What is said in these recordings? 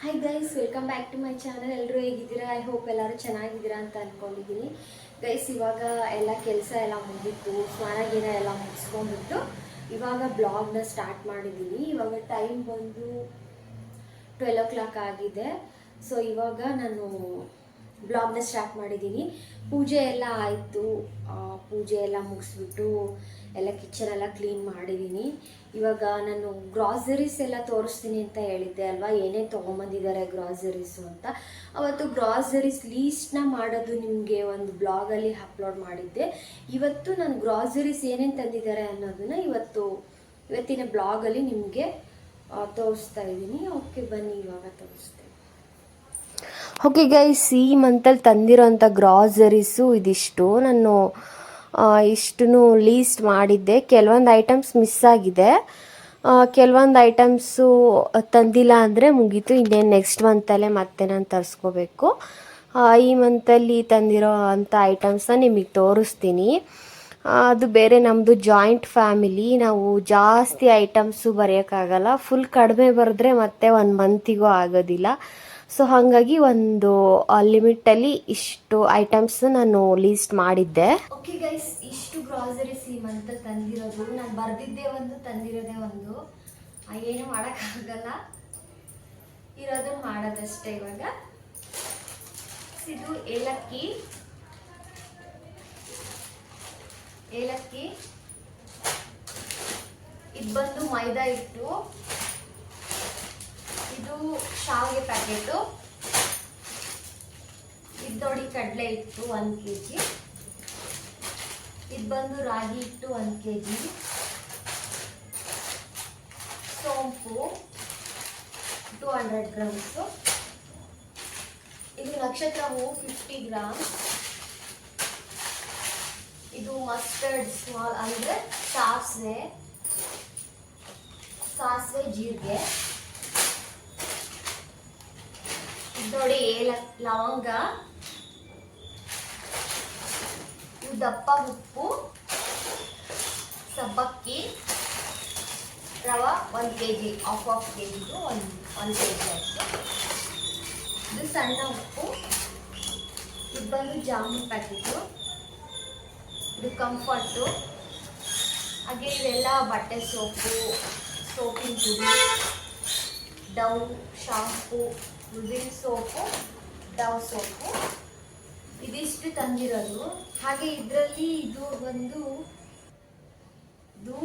Hi guys welcome back to my channel ಎಲ್ಲರೂ ಹೇಗಿದ್ದೀರಾ? I hope ಎಲ್ಲರೂ ಚೆನ್ನಾಗಿದ್ದೀರಾ ಅಂತ ಅಂದ್ಕೊಂಡಿದ್ದೀನಿ ಗೈಸ್ ಇವಾಗ ಎಲ್ಲ ಕೆಲಸ ಎಲ್ಲ ಮುಗಿತು. ಸ್ನಾನ ಗೀನ ಎಲ್ಲ ಮುಗಿಸ್ಕೊಂಡ್ಬಿಟ್ಟು ಇವಾಗ ಬ್ಲಾಗ್ನ ಸ್ಟಾರ್ಟ್ ಮಾಡಿದ್ದೀನಿ. ಇವಾಗ ಟೈಮ್ ಬಂದು ಟ್ವೆಲ್ ಓ ಕ್ಲಾಕ್ ಆಗಿದೆ. ಸೊ ಇವಾಗ ನಾನು ಬ್ಲಾಗ್ನ ಸ್ಟಾರ್ಟ್ ಮಾಡಿದ್ದೀನಿ. ಪೂಜೆ ಎಲ್ಲ ಆಯಿತು. ಪೂಜೆ ಎಲ್ಲ ಮುಗಿಸ್ಬಿಟ್ಟು ಎಲ್ಲ ಕಿಚನ್ ಎಲ್ಲ ಕ್ಲೀನ್ ಮಾಡಿದ್ದೀನಿ. ಇವಾಗ ನಾನು ಗ್ರಾಸರೀಸ್ ಎಲ್ಲ ತೋರಿಸ್ತೀನಿ ಅಂತ ಹೇಳಿದ್ದೆ ಅಲ್ವಾ? ಏನೇನು ತೊಗೊಂಬಂದಿದ್ದಾರೆ ಗ್ರಾಸರೀಸು ಅಂತ. ಅವತ್ತು ಗ್ರಾಸರೀಸ್ ಲೀಸ್ಟ್ನ ಮಾಡೋದು ನಿಮಗೆ ಒಂದು ಬ್ಲಾಗಲ್ಲಿ ಅಪ್ಲೋಡ್ ಮಾಡಿದ್ದೆ. ಇವತ್ತು ನಾನು ಗ್ರಾಸರೀಸ್ ಏನೇನು ತಂದಿದ್ದಾರೆ ಅನ್ನೋದನ್ನ ಇವತ್ತು, ಇವತ್ತಿನ ಬ್ಲಾಗಲ್ಲಿ ನಿಮಗೆ ತೋರಿಸ್ತಾ ಇದ್ದೀನಿ. ಓಕೆ, ಬನ್ನಿ, ಇವಾಗ ತೋರಿಸ್ತೇನೆ. ಓಕೆ ಗೈಸ್ ಈ ಮಂತಲ್ಲಿ ತಂದಿರೋಂಥ ಗ್ರಾಸರೀಸು ಇದಿಷ್ಟು. ನಾನು ಇಷ್ಟನ್ನು ಲೀಸ್ಟ್ ಮಾಡಿದ್ದೆ. ಕೆಲವೊಂದು ಐಟಮ್ಸ್ ಮಿಸ್ ಆಗಿದೆ. ಕೆಲವೊಂದು ಐಟಮ್ಸು ತಂದಿಲ್ಲ ಅಂದರೆ ಮುಗೀತು. ಇನ್ನೇನು ನೆಕ್ಸ್ಟ್ ಮಂತಲ್ಲೇ ಮತ್ತೆ ನಾನು ತರಿಸ್ಕೋಬೇಕು. ಈ ಮಂತಲ್ಲಿ ತಂದಿರೋ ಅಂಥ ಐಟಮ್ಸನ್ನ ನಿಮಗೆ ತೋರಿಸ್ತೀನಿ. ಅದು ಬೇರೆ ನಮ್ಮದು ಜಾಯಿಂಟ್ ಫ್ಯಾಮಿಲಿ ನಾವು ಜಾಸ್ತಿ ಐಟಮ್ಸು ಬರೆಯೋಕ್ಕಾಗಲ್ಲ. ಫುಲ್ ಕಡಿಮೆ ಬರೆದ್ರೆ ಮತ್ತೆ ಒಂದು ಮಂತಿಗೂ ಆಗೋದಿಲ್ಲ. ಸೊ ಹಾಗಾಗಿ ಒಂದು ಲಿಮಿಟಲ್ಲಿ ಇಷ್ಟು ಐಟಮ್ಸ್ ನಾನು ಲೀಸ್ಟ್ ಮಾಡಿದ್ದೆ. ಓಕೆ ಗೈಸ್ ಇಷ್ಟು ಗ್ರಾಸರೀಸ್ ಮಂತ್ ತಂದಿರೋದು. ನಾನು ಬರೆದಿದ್ದೆ ಒಂದು, ತಂದಿರೋದೆ ಒಂದು. ಏನು ಮಾಡೋಕ್ಕಾಗಲ್ಲ. ಇರೋದು ಮಾಡೋದಷ್ಟೇ ಇವಾಗ. ಇದು ಏಲಕ್ಕಿ. ಏಲಕ್ಕಿ. ಇದು ಬಂದು ಮೈದಾ ಹಿಟ್ಟು. ಇದು ಶಾವಿಗೆ ಪ್ಯಾಕೆಟು. ಇದು ಕಡಲೆ ಇತ್ತು ಒಂದು ಕೆ ಜಿ ಇದು ಬಂದು ರಾಗಿ ಇಟ್ಟು ಒಂದು ಕೆ ಜಿ ಸೋಂಪು ಟೂ ಹಂಡ್ರೆಡ್ ಗ್ರಾಮ್ಸು. ಇದು ನಕ್ಷತ್ರ ಹೂವು ಫಿಫ್ಟಿ ಗ್ರಾಮ್ ಇದು ಮಸ್ಟರ್ಡ್ ಸ್ಮಾಲ್ ಅಂದರೆ ಸಾಸಿವೆ. ಸಾಸಿವೆ ಜೀರಿಗೆ ಇದು ನೋಡಿ, ಏಲ, ಲವಂಗ ದಪ್ಪ ಉಪ್ಪು, ಸಬ್ಬಕ್ಕಿ, ರವೆ ಒಂದು K G half half K ಜಿದು ಒಂದು ಒಂದು ಕೆ ಜಿ ಆಯಿತು. ಇದು ಸಣ್ಣ ಉಪ್ಪು. ಇದು ಬಂದು ಜಾಮೂನ್ ಪ್ಯಾಕೆಟು. ಇದು ಕಂಫರ್ಟು. ಹಾಗೆ ಇವೆಲ್ಲ ಬಟ್ಟೆ ಸೋಪು, ಸೋಪಿನ ಪುಡಿ, ಡೌ, ಶಾಂಪು. ವಿಲ್ ಸೋಪು ಡವ್ ಸೋಪು. ಇದಿಷ್ಟು ತಂದಿರೋದು. ಹಾಗೆ ಇದರಲ್ಲಿ ಇದು ಬಂದು ಇದು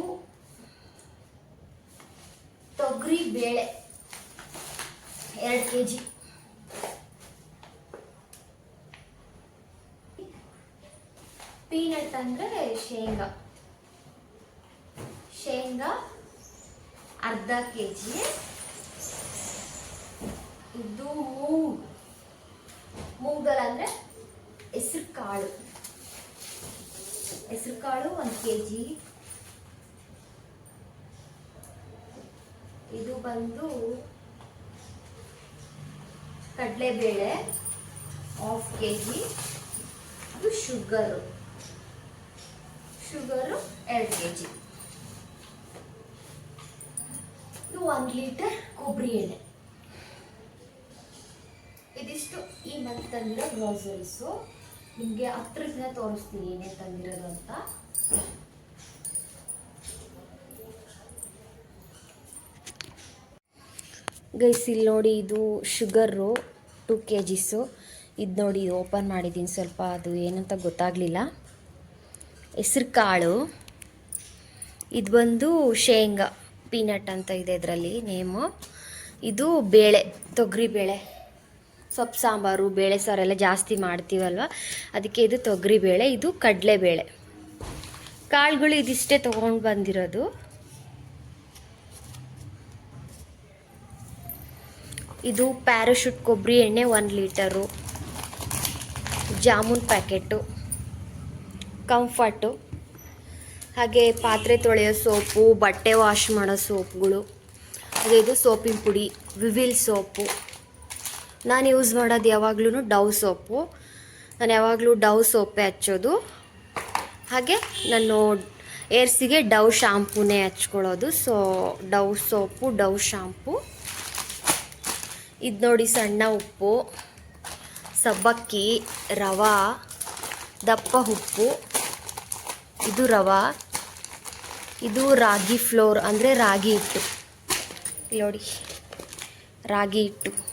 ತೊಗರಿ ಬೇಳೆ, ಎರಡು ಕೆ ಜಿ ಪೀನಟ್ ಅಂದರೆ ಶೇಂಗಾ. ಶೇಂಗಾ ಅರ್ಧ ಕೆ ಜಿ ಇದು ಮೂಗ್ ದಾಲ್ ಅಂದರೆ ಹೆಸರು ಕಾಳು. ಹೆಸರು ಕಾಳು ಒಂದು ಕೆ ಜಿ ಇದು ಬಂದು ಕಡಲೆಬೇಳೆ ಹಾಫ್ ಕೆ ಜಿ ಇದು ಶುಗರು ಶುಗರು ಎರಡು ಕೆ ಜಿ ಇದು ಒಂದು ಲೀಟರ್ ಕೊಬ್ಬರಿ ಎಣ್ಣೆ. ಇದಿಷ್ಟು ಈ ಮಂತ್ ತಂದಿರೋ ಗ್ರೋಸರೀಸು ನಿಮಗೆ ಹತ್ರದಿಂದ ತೋರಿಸ್ತೀನಿ ಏನೇ ತಂದಿರೋದು ಅಂತ. ಗೈಸ್ ಇಲ್ಲಿ ನೋಡಿ ಇದು ಶುಗರು ಟು ಕೆ ಜಿಸು ಇದು ನೋಡಿ ಓಪನ್ ಮಾಡಿದ್ದೀನಿ ಸ್ವಲ್ಪ ಅದು ಏನಂತ ಗೊತ್ತಾಗಲಿಲ್ಲ. ಹೆಸ್ರು ಕಾಳು. ಇದು ಬಂದು ಶೇಂಗಾ ಪೀನಟ್ ಅಂತ ಇದೆ ಇದರಲ್ಲಿ ನೇಮು. ಇದು ಬೇಳೆ, ತೊಗರಿ ಬೇಳೆ. ಸೊಪ್ಪು, ಸಾಂಬಾರು, ಬೇಳೆ, ಸಾರೆಲ್ಲ ಜಾಸ್ತಿ ಮಾಡ್ತೀವಲ್ವ? ಅದಕ್ಕೆ ಇದು ತೊಗರಿ ಬೇಳೆ, ಇದು ಕಡಲೆಬೇಳೆ ಕಾಳುಗಳು ಇದಿಷ್ಟೇ ತೊಗೊಂಡು ಬಂದಿರೋದು. ಇದು ಪ್ಯಾರಾಶೂಟ್ ಕೊಬ್ಬರಿ ಎಣ್ಣೆ ಒಂದು ಲೀಟರು. ಜಾಮೂನ್ ಪ್ಯಾಕೆಟು. ಕಂಫರ್ಟು. ಹಾಗೆ ಪಾತ್ರೆ ತೊಳೆಯೋ ಸೋಪು, ಬಟ್ಟೆ ವಾಶ್ ಮಾಡೋ ಸೋಪ್ಗಳು. ಹಾಗೆ ಇದು ಸೋಪಿನ ಪುಡಿ, ವಿವಿಲ್ ಸೋಪು. ನಾನು ಯೂಸ್ ಮಾಡೋದು ಯಾವಾಗ್ಲೂ ಡವ್ ಸೋಪು. ನಾನು ಯಾವಾಗಲೂ ಡವ್ ಸೋಪೇ ಹಚ್ಚೋದು. ಹಾಗೆ ನಾನು ಏರ್ಸಿಗೆ ಡವ್ ಶಾಂಪೂನೇ ಹಚ್ಕೊಳ್ಳೋದು. So Dove soap Dove shampoo. ಇದು ನೋಡಿ ಸಣ್ಣ ಉಪ್ಪು, ಸಬ್ಬಕ್ಕಿ, ರವಾ, ದಪ್ಪ ಉಪ್ಪು. ಇದು ರವಾ. ಇದು ರಾಗಿ ಫ್ಲೋರ್ ಅಂದರೆ ರಾಗಿ ಹಿಟ್ಟು. ನೋಡಿ, ರಾಗಿ ಹಿಟ್ಟು.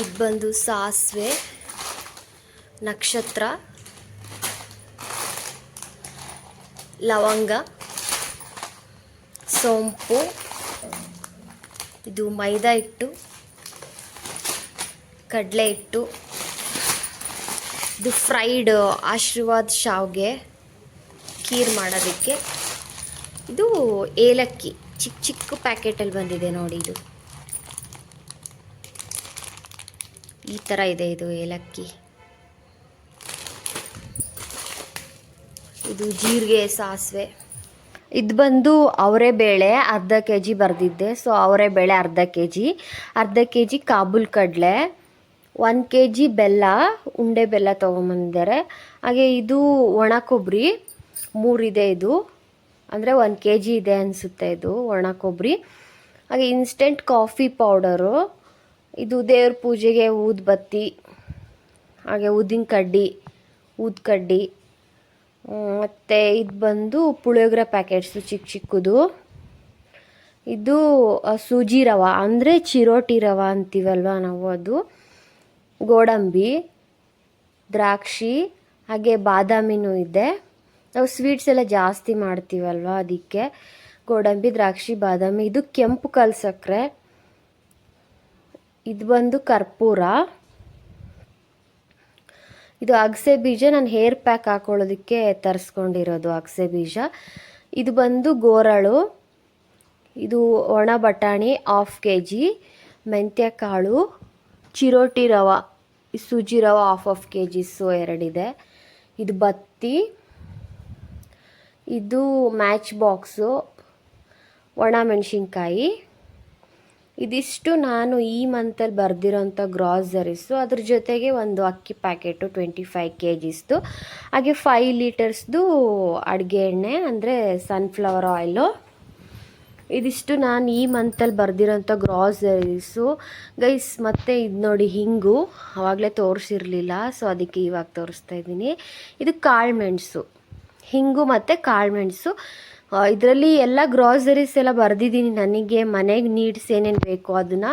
ಇದು ಬಂದು ಸಾಸಿವೆ, ನಕ್ಷತ್ರ, ಲವಂಗ, ಸೋಂಪು, ಇದು ಮೈದಾ ಹಿಟ್ಟು, ಕಡಲೆ ಹಿಟ್ಟು, ಇದು ಫ್ರೈಡ್ ಆಶೀರ್ವಾದ್ ಶಾವ್ಗೆ ಖೀರ್ ಮಾಡೋದಕ್ಕೆ. ಇದು ಏಲಕ್ಕಿ, ಚಿಕ್ಕ ಚಿಕ್ಕ ಪ್ಯಾಕೆಟಲ್ಲಿ ಬಂದಿದೆ ನೋಡಿ ಇದು. ಈ ಥರ ಇದೆ ಇದು ಏಲಕ್ಕಿ. ಇದು ಜೀರಿಗೆ ಸಾಸಿವೆ. ಇದು ಬಂದು ಅವರೇ ಬೇಳೆ ಅರ್ಧ ಕೆ ಜಿ ಬರೆದಿದ್ದೆ. ಸೊ ಅವರೇ ಬೇಳೆ ಅರ್ಧ ಕೆ ಜಿ ಅರ್ಧ ಕೆ ಜಿ ಕಾಬೂಲ್ ಕಡಲೆ, ಒಂದು ಕೆ ಜಿ ಬೆಲ್ಲ, ಉಂಡೆ ಬೆಲ್ಲ ತೊಗೊಂಬಂದಿದ್ದಾರೆ. ಹಾಗೆ ಇದು ಒಣ ಕೊಬ್ಬರಿ ಮೂರಿದೆ ಇದು ಅಂದರೆ ಒಂದು ಕೆ ಜಿ ಇದೆ ಅನಿಸುತ್ತೆ ಇದು ಒಣ ಕೊಬ್ಬರಿ ಹಾಗೆ ಇನ್ಸ್ಟೆಂಟ್ ಕಾಫಿ ಪೌಡರು ಇದು ದೇವ್ರ ಪೂಜೆಗೆ ಊದ್ಬತ್ತಿ ಹಾಗೆ ಊದಿನ ಕಡ್ಡಿ, ಊದ್ ಕಡ್ಡಿ. ಮತ್ತು ಇದು ಬಂದು ಪುಳಿಯೋಗರೆ ಪ್ಯಾಕೆಟ್ಸು ಚಿಕ್ಕ ಚಿಕ್ಕದು. ಇದು ಸೂಜಿ ರವ, ಅಂದರೆ ಚಿರೋಟಿ ರವ ಅಂತೀವಲ್ವ ನಾವು ಅದು. ಗೋಡಂಬಿ, ದ್ರಾಕ್ಷಿ, ಹಾಗೆ ಬಾದಾಮಿನೂ ಇದೆ. ನಾವು ಸ್ವೀಟ್ಸ್ ಎಲ್ಲ ಜಾಸ್ತಿ ಮಾಡ್ತೀವಲ್ವ ಅದಕ್ಕೆ. ಗೋಡಂಬಿ, ದ್ರಾಕ್ಷಿ, ಬಾದಾಮಿ, ಇದು ಕೆಂಪು ಕಲ್ ಸಕ್ಕರೆ. ಇದು ಬಂದು ಕರ್ಪೂರ. ಇದು ಅಗಸೆ ಬೀಜ, ನಾನು ಹೇರ್ ಪ್ಯಾಕ್ ಹಾಕೊಳ್ಳೋದಕ್ಕೆ ತರಿಸ್ಕೊಂಡಿರೋದು ಅಗಸೆ ಬೀಜ. ಇದು ಬಂದು ಗೋರಳು. ಇದು ಒಣ ಬಟಾಣಿ ಹಾಫ್ ಕೆ ಜಿ ಮೆಂತ್ಯ ಕಾಳು. ಚಿರೋಟಿ ರವ. ಸೂಜಿ ರವ ಹಾಫ್ ಹಾಫ್ ಕೆ ಜಿಸು ಎರಡಿದೆ. ಇದು ಬತ್ತಿ. ಇದು ಮ್ಯಾಚ್ ಬಾಕ್ಸು ಒಣ ಮೆಣಸಿನ್ಕಾಯಿ. ಇದಿಷ್ಟು ನಾನು ಈ ಮಂತಲ್ಲಿ ಬರೆದಿರೋಂಥ ಗ್ರಾಸರೀಸು ಅದ್ರ ಜೊತೆಗೆ ಒಂದು ಅಕ್ಕಿ ಪ್ಯಾಕೆಟು ಟ್ವೆಂಟಿ ಫೈವ್ ಕೆ ಜಿಸ್ದು ಹಾಗೆ ಫೈವ್ ಲೀಟರ್ಸ್ದು ಅಡುಗೆ ಎಣ್ಣೆ, ಅಂದರೆ ಸನ್ಫ್ಲವರ್ ಆಯಿಲು ಇದಿಷ್ಟು ನಾನು ಈ ಮಂತಲ್ಲಿ ಬರೆದಿರೋಂಥ ಗ್ರಾಸರೀಸು ಗೈಸ್ ಮತ್ತು ಇದು ನೋಡಿ ಹಿಂಗು. ಆವಾಗಲೇ ತೋರಿಸಿರಲಿಲ್ಲ ಸೊ ಅದಕ್ಕೆ ಇವಾಗ ತೋರಿಸ್ತಾ ಇದ್ದೀನಿ. ಇದು ಕಾಳು ಮೆಣಸು. ಹಿಂಗು ಮತ್ತು ಕಾಳು ಮೆಣಸು. ಇದರಲ್ಲಿ ಎಲ್ಲ ಗ್ರಾಸರೀಸ್ ಎಲ್ಲ ಬರೆದಿದ್ದೀನಿ ನನಗೆ. ಮನೆಗೆ ನೀಡ್ಸ್ ಏನೇನು ಬೇಕು ಅದನ್ನು.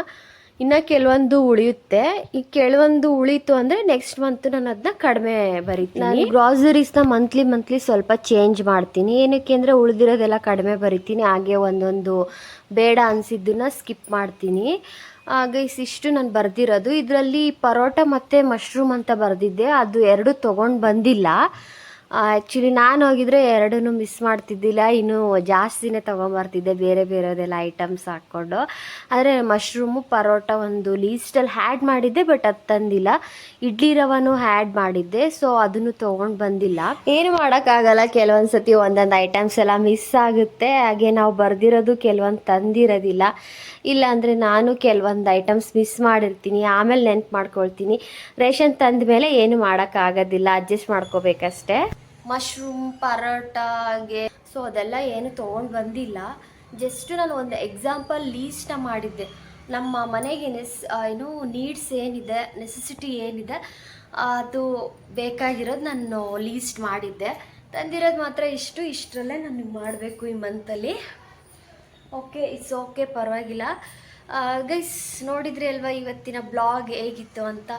ಇನ್ನು ಕೆಲವೊಂದು ಉಳಿಯುತ್ತೆ. ಈ ಕೆಲವೊಂದು ಉಳಿತು ಅಂದರೆ ನೆಕ್ಸ್ಟ್ ಮಂತ್ ನಾನು ಅದನ್ನ ಕಡಿಮೆ ಬರೀತೀನಿ. ನಾನು ಗ್ರಾಸರೀಸ್ನ ಮಂತ್ಲಿ ಮಂತ್ಲಿ ಸ್ವಲ್ಪ ಚೇಂಜ್ ಮಾಡ್ತೀನಿ. ಏನಕ್ಕೆ ಅಂದರೆ ಉಳಿದಿರೋದೆಲ್ಲ ಕಡಿಮೆ ಬರಿತೀನಿ. ಹಾಗೆ ಒಂದೊಂದು ಬೇಡ ಅನಿಸಿದ್ದನ್ನ ಸ್ಕಿಪ್ ಮಾಡ್ತೀನಿ. ಹಾಗೆ ಇಷ್ಟು ನಾನು ಬರೆದಿರೋದು. ಇದರಲ್ಲಿ ಪರೋಟ ಮತ್ತು ಮಶ್ರೂಮ್ ಅಂತ ಬರೆದಿದ್ದೆ. ಅದು ಎರಡು ತೊಗೊಂಡು ಬಂದಿಲ್ಲ. ಆ್ಯಕ್ಚುಲಿ ನಾನು ಹೋಗಿದ್ರೆ ಎರಡೂ ಮಿಸ್ ಮಾಡ್ತಿದ್ದಿಲ್ಲ. ಇನ್ನು ಜಾಸ್ತಿನೇ ತೊಗೊಂಬರ್ತಿದ್ದೆ ಬೇರೆ ಬೇರೆದೆಲ್ಲ ಐಟಮ್ಸ್ ಹಾಕ್ಕೊಂಡು. ಆದರೆ ಮಶ್ರೂಮು ಪರೋಟ ಒಂದು ಲೀಸ್ಟಲ್ಲಿ ಹ್ಯಾಡ್ ಮಾಡಿದ್ದೆ ಬಟ್ ಅದು ತಂದಿಲ್ಲ. ಇಡ್ಲಿ ರವನು ಹ್ಯಾಡ್ ಮಾಡಿದ್ದೆ ಸೊ ಅದನ್ನು ತೊಗೊಂಡು ಬಂದಿಲ್ಲ. ಏನು ಮಾಡೋಕ್ಕಾಗಲ್ಲ ಕೆಲವೊಂದು ಸತಿ ಒಂದೊಂದು ಐಟಮ್ಸ್ ಎಲ್ಲ ಮಿಸ್ ಆಗುತ್ತೆ. ಹಾಗೆ ನಾವು ಬರೆದಿರೋದು ಕೆಲವೊಂದು ತಂದಿರೋದಿಲ್ಲ. ಇಲ್ಲಾಂದರೆ ನಾನು ಕೆಲವೊಂದು ಐಟಮ್ಸ್ ಮಿಸ್ ಮಾಡಿರ್ತೀನಿ, ಆಮೇಲೆ ನೆನ್ಪು ಮಾಡ್ಕೊಳ್ತೀನಿ. ರೇಷನ್ ತಂದ ಮೇಲೆ ಏನು ಮಾಡೋಕ್ಕಾಗೋದಿಲ್ಲ ಅಡ್ಜಸ್ಟ್ ಮಾಡ್ಕೋಬೇಕಷ್ಟೇ. ಮಶ್ರೂಮ್ ಪರೋಟ ಹಾಗೆ. ಸೊ ಅದೆಲ್ಲ ಏನು ತೊಗೊಂಡು ಬಂದಿಲ್ಲ. ಜಸ್ಟ್ ನಾನು ಒಂದು ಎಕ್ಸಾಂಪಲ್ ಲೀಸ್ಟ್ನ ಮಾಡಿದ್ದೆ. ನಮ್ಮ ಮನೆಗೆ ನೆಸ್ ಏನು ನೀಡ್ಸ್ ಏನಿದೆ ನೆಸೆಸಿಟಿ ಏನಿದೆ, ಅದು ಬೇಕಾಗಿರೋದು ನಾನು ಲೀಸ್ಟ್ ಮಾಡಿದ್ದೆ. ತಂದಿರೋದು ಮಾತ್ರ ಇಷ್ಟು, ಇಷ್ಟರಲ್ಲೇ ನಾನು ಮಾಡಬೇಕು ಈ ಮಂತಲ್ಲಿ ಓಕೆ ಇಟ್ಸ್ ಓಕೆ ಪರವಾಗಿಲ್ಲ. ಗೈಸ್ ನೋಡಿದ್ರಿ ಅಲ್ವಾ ಇವತ್ತಿನ ಬ್ಲಾಗ್ ಹೇಗಿತ್ತು ಅಂತ?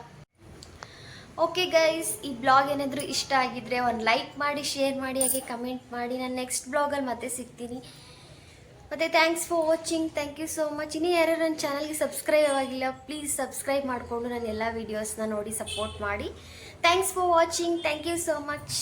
ಓಕೆ ಗೈಸ್ ಈ ಬ್ಲಾಗ್ ಏನಾದರೂ ಇಷ್ಟ ಆಗಿದ್ರೆ ಒಂದು ಲೈಕ್ ಮಾಡಿ ಶೇರ್ ಮಾಡಿ, ಹಾಗೆ ಕಮೆಂಟ್ ಮಾಡಿ. ನಾನು ನೆಕ್ಸ್ಟ್ ಬ್ಲಾಗಲ್ಲಿ ಮತ್ತೆ ಸಿಗ್ತೀನಿ. ಮತ್ತು thanks for watching thank you so much ಇನ್ನೂ ಯಾರು ನನ್ನ ಚಾನಲ್ಗೆ ಸಬ್ಸ್ಕ್ರೈಬ್ ಆಗಿಲ್ಲ ಪ್ಲೀಸ್ ಸಬ್ಸ್ಕ್ರೈಬ್ ಮಾಡಿಕೊಂಡು ನನ್ನ ಎಲ್ಲ ವೀಡಿಯೋಸ್ನ ನೋಡಿ ಸಪೋರ್ಟ್ ಮಾಡಿ. Thanks for watching thank you so much